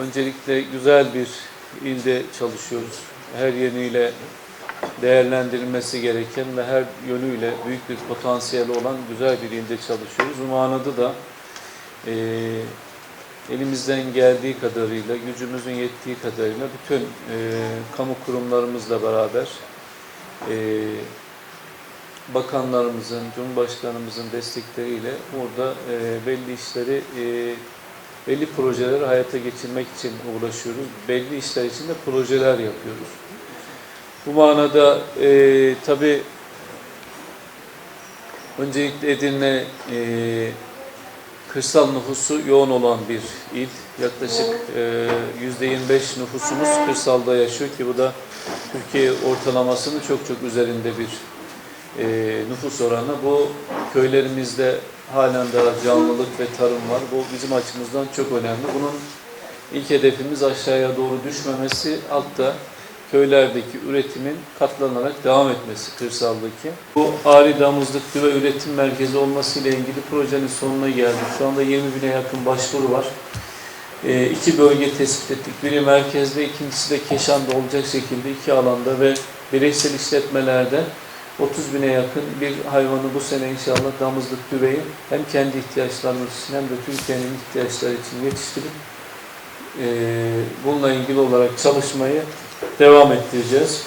Öncelikle güzel bir ilde çalışıyoruz. Her yönüyle değerlendirilmesi gereken ve her yönüyle büyük bir potansiyeli olan güzel bir ilde çalışıyoruz. Bu da eee, elimizden geldiği kadarıyla, gücümüzün yettiği kadarıyla bütün eee, kamu kurumlarımızla beraber eee, bakanlarımızın, Cumhurbaşkanımızın destekleriyle burada eee, belli işleri eee, belli projeleri hayata geçirmek için uğraşıyoruz. Belli işler için de projeler yapıyoruz. Bu manada e, tabii öncelikle Edirne e, kırsal nüfusu yoğun olan bir il. Yaklaşık e, yüzde 25 nüfusumuz kırsalda yaşıyor ki bu da Türkiye ortalamasının çok çok üzerinde bir e, nüfus oranı. Bu köylerimizde halen daha canlılık ve tarım var. Bu bizim açımızdan çok önemli. Bunun ilk hedefimiz aşağıya doğru düşmemesi, altta köylerdeki üretimin katlanarak devam etmesi kırsaldaki. Bu Ağrı Damızlık Düve Üretim Merkezi olması ile ilgili projenin sonuna geldik. Şu anda 20 bine yakın başvuru var. E, iki bölge tespit ettik. Biri merkezde, ikincisi de Keşan'da olacak şekilde iki alanda ve bireysel işletmelerde 30 bine yakın bir hayvanı bu sene inşallah damızlık düveyi hem kendi ihtiyaçlarımız için hem de Türkiye'nin ihtiyaçları için yetiştirip e, bununla ilgili olarak çalışmayı devam ettireceğiz.